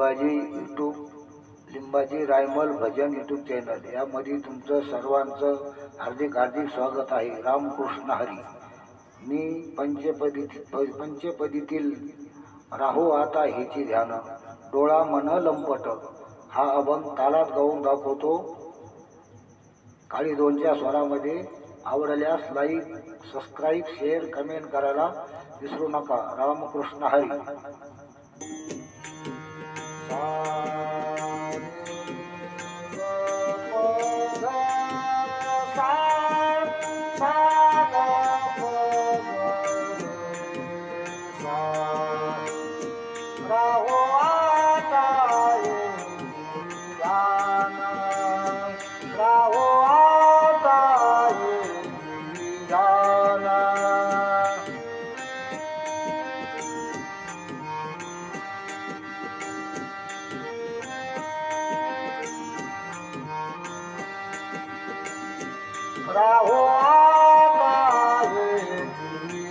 Limbaji YouTube Limbaji Raymal Bhajan YouTube channel यामध्ये तुमचं सर्वांचं हार्दिक हार्दिक स्वागत आहे रामकृष्ण हरी मी पंचपदी पंचपदीतील राहू आता ह्याची ध्यान डोळा मन लंपट हा अभंग तालात गाऊन दाखवतो काळी दोनच्या स्वरामध्ये आवडल्यास लाईक सबस्क्राईब शेअर कमेंट करायला विसरू नका Ramakrishna Hari Bye.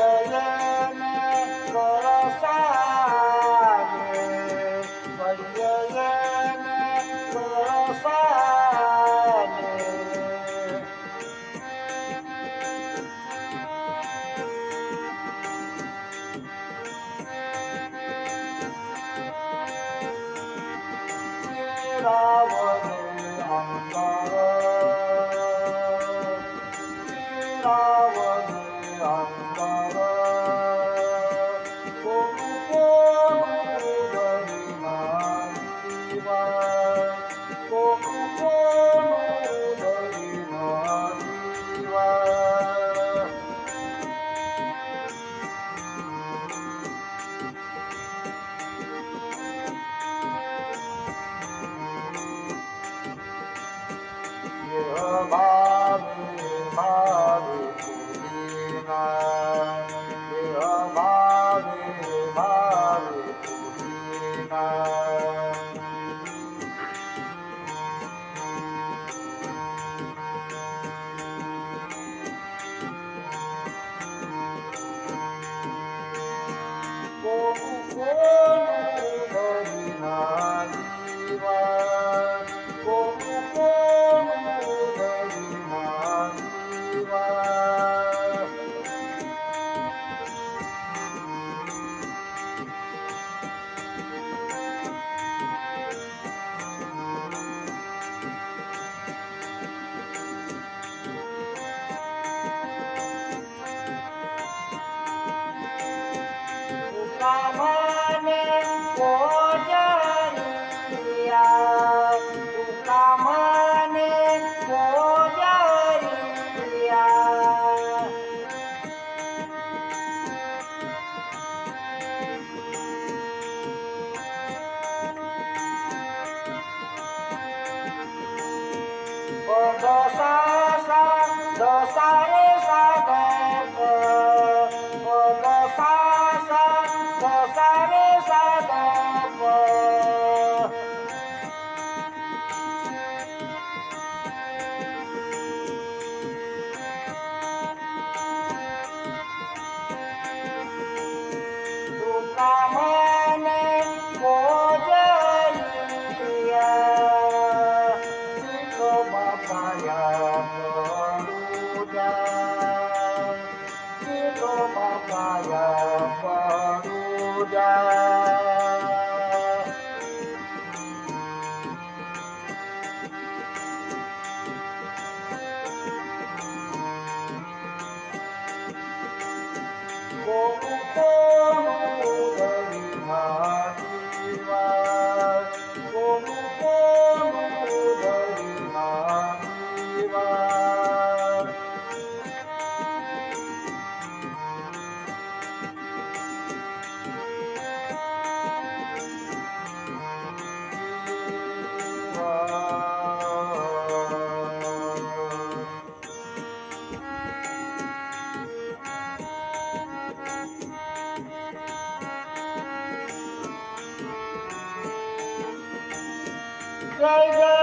yeah, yeah. জয় জয়